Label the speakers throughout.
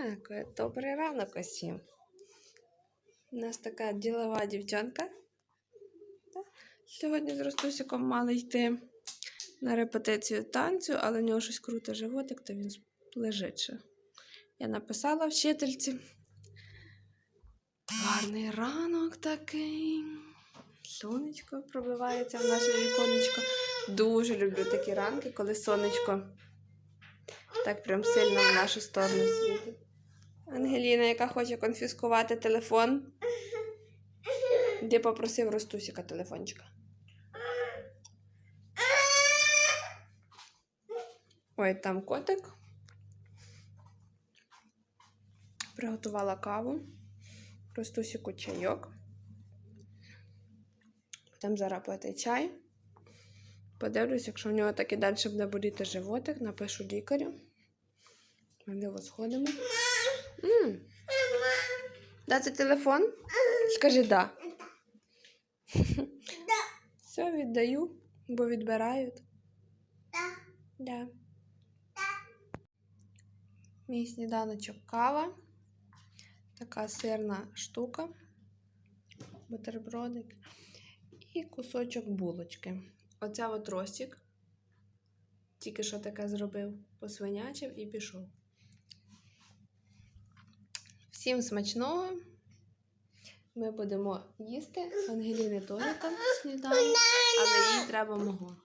Speaker 1: Так, добрий ранок усім. У нас така ділова дівчинка. Сьогодні з Ростусиком мали йти на репетицію танцю, але в нього щось круте животик, то він лежить ще. Я написала вчительці. Гарний ранок такий. Сонечко пробивається в наше віконечко. Дуже люблю такі ранки, коли сонечко так прям сильно в нашу сторону світить. Ангеліна, яка хоче конфіскувати телефон. Де попросив Ростусіка телефончика. Ой, там котик. Приготувала каву. Ростусіку чайок. Потім зараз пити чай. Подивлюсь, якщо в нього так і далі буде боліти животик, напишу лікарю. Можливо, сходимо. М. Дати телефон? Скажи да. Все, віддаю, бо відбирають. Да. Мій сніданочок кава. Така сирна штука. Бутербродик. І кусочок булочки. Оця от Ростік. Тільки що таке зробив, посвинячив і пішов. Всім смачного. Ми будемо їсти. Ангеліни там сніданок, але їй треба мого.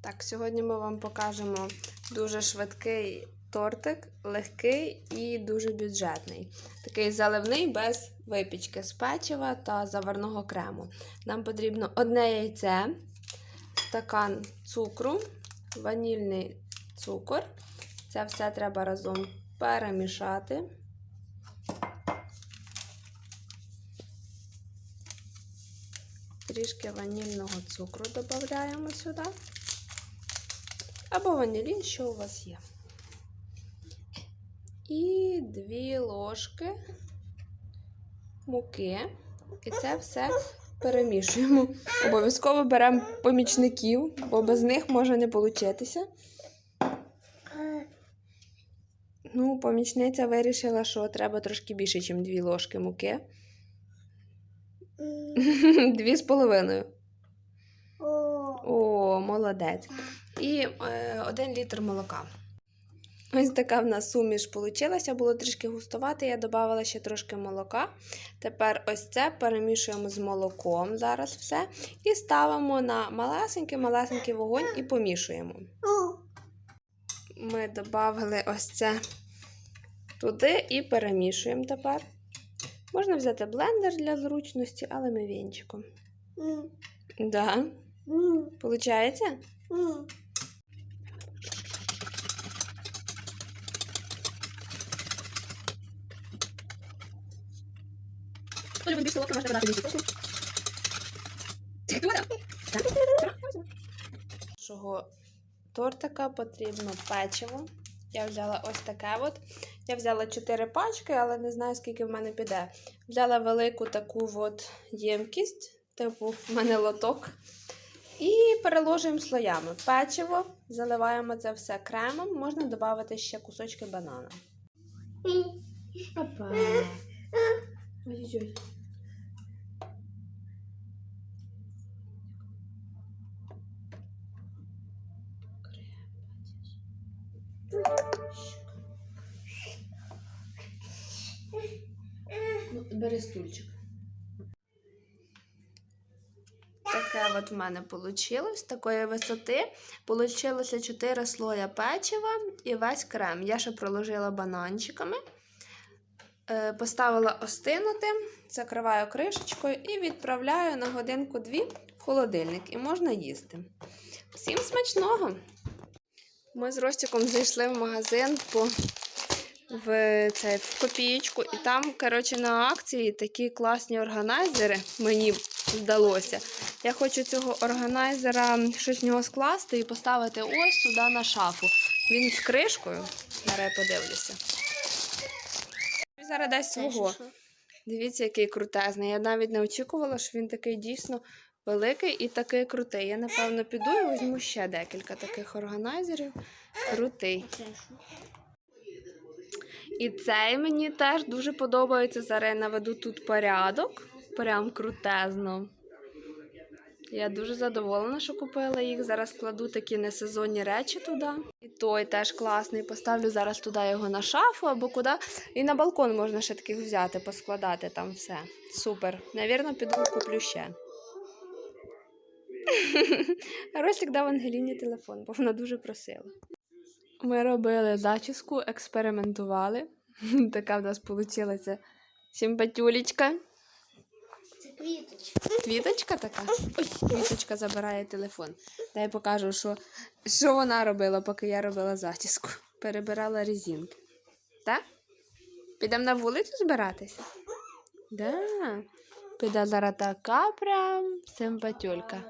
Speaker 1: Так, сьогодні ми вам покажемо дуже швидкий тортик, легкий і дуже бюджетний. Такий заливний без випічки з печива та заварного крему. Нам потрібно одне яйце, стакан цукру, ванільний цукор. Це все треба разом перемішати. Трішки ванільного цукру додаємо сюди. Або ванілін, що у вас є. І дві ложки муки. І це все перемішуємо. Обов'язково беремо помічників, бо без них може не получитися. Ну, помічниця вирішила, що треба трошки більше, ніж дві ложки муки. Дві з половиною. О, молодець. І е, один літр молока. Ось така в нас суміш вийшла, було трішки густувати, я додавала ще трошки молока. Тепер ось це перемішуємо з молоком зараз все. І ставимо на малесенький-малесенький вогонь і помішуємо. Ми додали ось це туди і перемішуємо тепер. Можна взяти блендер для зручності, але ми вінчиком. Да. Получається? Хто любить більше солодке, можна додати більше. Нашого тортика потрібно печиво. Я взяла ось таке от. Я взяла 4 пачки, але не знаю, скільки в мене піде. Взяла велику таку от ємкість, типу в мене лоток. І переложуємо слоями. Печиво, заливаємо це все кремом, можна додати ще кусочки банана. Опа. Ой-ой-ой. Бери стульчик. Таке от в мене вийшло з такої висоти. Получилося 4 слоя печива і весь крем. Я ще проложила бананчиками. Е, Поставила остинути, закриваю кришечкою і відправляю на годинку-дві в холодильник. І можна їсти. Всім смачного! Ми з Ростіком зайшли в магазин по в, це, в копієчку, і там, коротше, на акції такі класні органайзери, мені здалося. Я хочу цього органайзера щось в нього скласти і поставити ось сюди на шафу. Він з кришкою. Зараз я подивлюся. Зараз дасть свого. Дивіться, який крутезний. Я навіть не очікувала, що він такий дійсно великий і такий крутий. Я, напевно, піду і візьму ще декілька таких органайзерів. Крутий. І цей мені теж дуже подобається. Зараз я наведу тут порядок. Прям крутезно. Я дуже задоволена, що купила їх. Зараз кладу такі несезонні речі туди. І той теж класний. Поставлю зараз туди його на шафу або куди. І на балкон можна ще таких взяти, поскладати там все. Супер. Навірно, піду куплю ще. Ростик дав Ангеліні телефон, бо вона дуже просила. Ми робили зачіску, експериментували. Така в нас вийшла симпатюлечка.
Speaker 2: Це квіточка.
Speaker 1: Квіточка така. Ой, квіточка забирає телефон. Дай покажу, що, що вона робила, поки я робила зачіску. Перебирала резинки. Так? Підемо на вулицю збиратися? Да. Піде зараз така прям симпатюлька.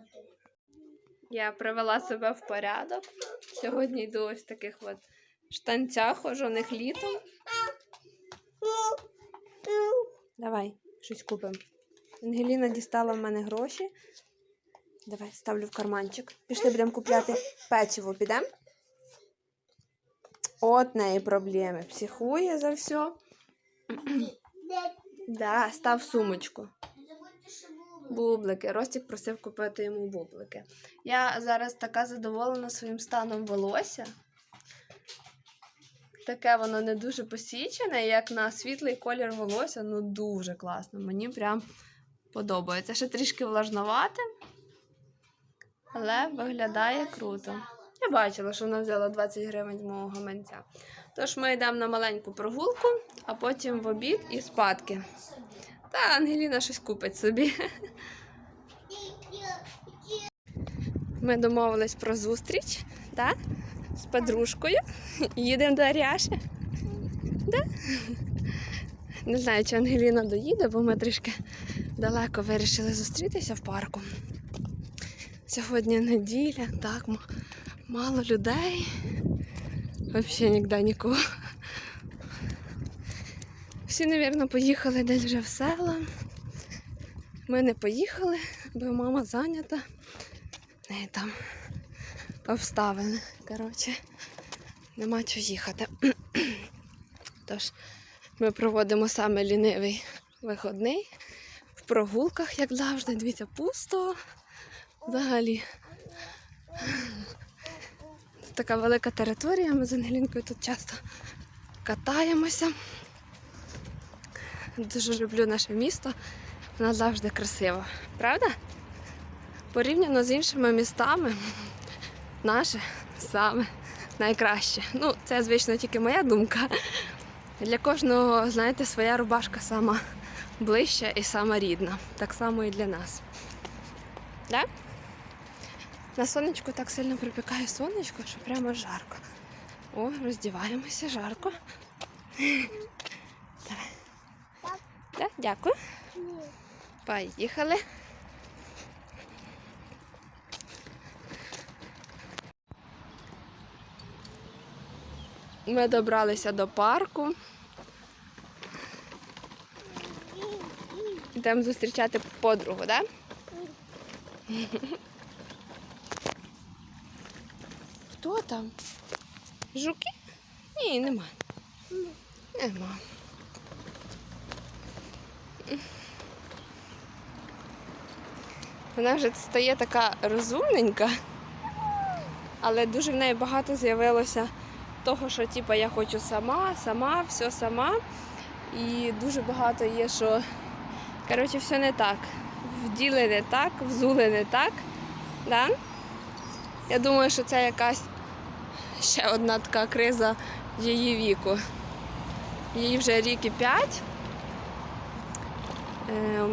Speaker 1: Я привела себе в порядок. Сьогодні йду ось в таких от штанцях, хожених літом. Давай, щось купимо. Ангеліна дістала в мене гроші. Давай, ставлю в карманчик. Пішли будемо купляти печиво, підемо? От неї проблеми. Психує за все. Да, став сумочку. Бублики. Ростік просив купити йому бублики. Я зараз така задоволена своїм станом волосся. Таке воно не дуже посічене, як на світлий колір волосся, ну дуже класно. Мені прям подобається. Ще трішки влажновате, але виглядає круто. Я бачила, що вона взяла 20 гривень з мого гаманця. Тож ми йдемо на маленьку прогулку, а потім в обід і спадки. Та Ангеліна щось купить собі. Ми домовились про зустріч, так? З подружкою. Їдемо до Аряші. Да? Не знаю, чи Ангеліна доїде, бо ми трішки далеко вирішили зустрітися в парку. Сьогодні неділя, так, мало людей. Взагалі ніде нікого. Всі, мабуть, поїхали десь вже в села. Ми не поїхали, бо мама зайнята. Неї там обставини. Коротше, нема чого їхати. Тож ми проводимо саме лінивий виходний в прогулках, як завжди. Дивіться, пусто взагалі. Така велика територія. Ми з Ангелінкою тут часто катаємося. Дуже люблю наше місто. Воно завжди красиво. Правда? Порівняно з іншими містами, наше саме найкраще. Ну, це, звично, тільки моя думка. Для кожного, знаєте, своя рубашка сама ближча і сама рідна. Так само і для нас. Да? На сонечку так сильно припікає сонечко, що прямо жарко. О, роздіваємося, жарко. Так, дякую. Поїхали. Ми добралися до парку. Йдемо зустрічати подругу, так? Хто там? Жуки? Ні, нема. Нема. Вона вже стає така розумненька, але дуже в неї багато з'явилося того, що типу, я хочу сама, сама, все сама. І дуже багато є, що коротше, все не так. Вділи не так, взули не так. Да? Я думаю, що це якась ще одна така криза її віку. Їй вже рік і п'ять,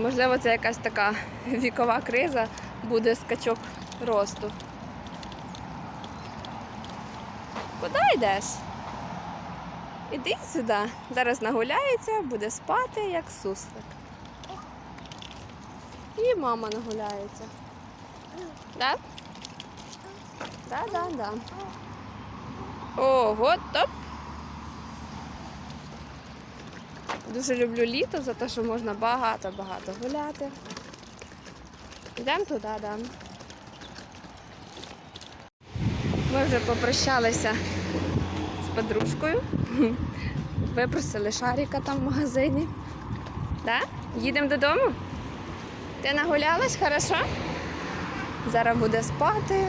Speaker 1: можливо, це якась така вікова криза, буде скачок росту. Куди йдеш? Іди сюди. Зараз нагуляється, буде спати, як суслик. І мама нагуляється. Да? Да, да, да. Ого, топ. Дуже люблю літо за те, що можна багато-багато гуляти. Йдемо туди, да. Ми вже попрощалися з подружкою. Випросили шарика там в магазині. Да? Їдемо додому? Ти нагулялась, хорошо? Зараз буде спати.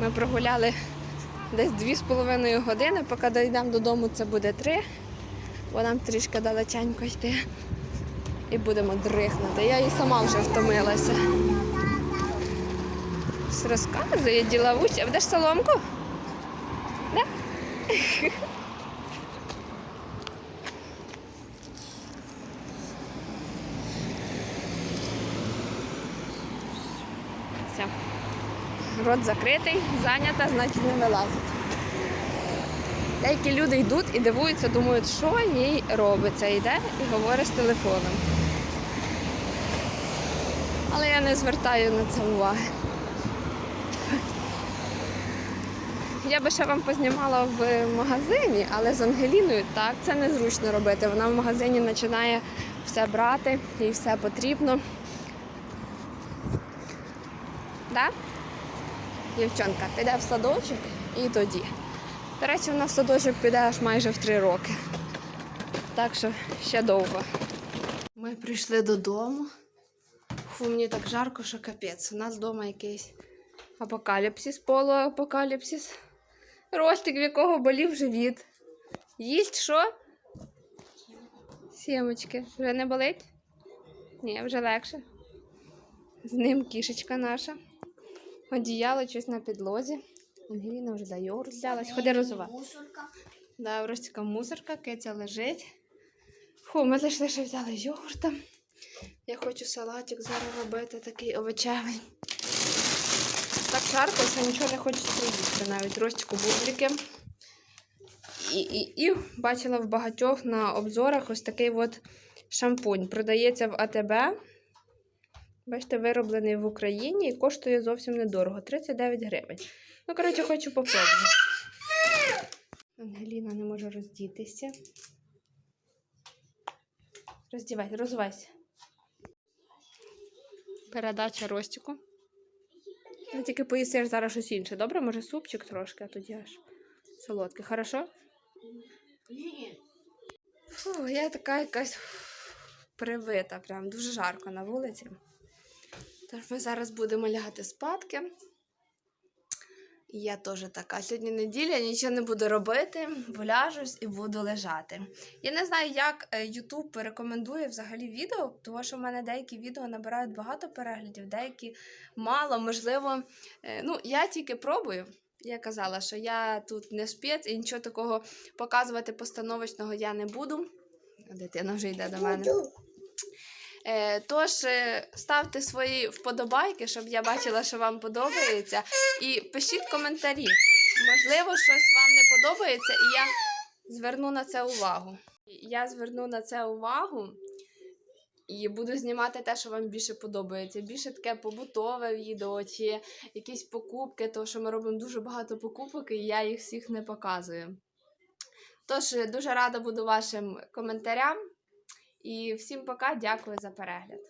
Speaker 1: Ми прогуляли десь 2,5 години, поки дійдемо додому, це буде 3, бо нам трішки далеченько йти. І будемо дрихнути. Я і сама вже втомилася. Щось розказує діловуч. А будеш соломку? Да? Все. Рот закритий, зайнята, значить не вилазить. Деякі люди йдуть і дивуються, думають, що їй робиться. Йде і говорить з телефоном. Але я не звертаю на це уваги. Я би ще вам познімала в магазині, але з Ангеліною так, це незручно робити. Вона в магазині починає все брати, їй все потрібно. Да? Дівчонка піде в садочок і тоді. До речі, вона в садочок піде аж майже в три роки. Так що ще довго. Ми прийшли додому. Фу, мені так жарко, що капець. У нас вдома якийсь апокаліпсис, полуапокаліпсис. Ростик, в якого болів живіт. Їсть що? Сімочки. Вже не болить? Ні, вже легше. З ним кішечка наша. Одіяло щось на підлозі. Ангеліна вже йогурт взялась. Ходи розова.
Speaker 2: Мусорка.
Speaker 1: Да, Ростика мусорка, киця лежить. Фу, ми зайшли, ще взяли йогурта. Я хочу салатик зараз робити, такий овочевий. Так жарко, що нічого не хочеться їсти. Навіть Ростику бублики. І, і, і бачила в багатьох на обзорах ось такий от шампунь. Продається в АТБ. Бачите, вироблений в Україні і коштує зовсім недорого 39 гривень. Ну, коротше, хочу попробувати. Ангеліна не може роздітися. Роздівайся, розвайся. Передача Ростіку. Ну, тільки поїсиш зараз щось інше. Добре, може супчик трошки, а тоді аж солодкий. Хорошо? Фу, я така якась привита, прям дуже жарко на вулиці. Тож ми зараз будемо лягати спадки. Я теж така. Сьогодні неділя, нічого не буду робити, поляжусь і буду лежати. Я не знаю, як е, YouTube рекомендує взагалі відео, тому що в мене деякі відео набирають багато переглядів, деякі мало. Можливо, е, ну, я тільки пробую. Я казала, що я тут не спец і нічого такого показувати постановочного я не буду. Дитина вже йде до мене. Е, Тож е, ставте свої вподобайки, щоб я бачила, що вам подобається. І пишіть коментарі. Можливо, щось вам не подобається, і я зверну на це увагу. Я зверну на це увагу і буду знімати те, що вам більше подобається. Більше таке побутове відео чи якісь покупки, тому що ми робимо дуже багато покупок, і я їх всіх не показую. Тож е, дуже рада буду вашим коментарям. І всім пока, дякую за перегляд.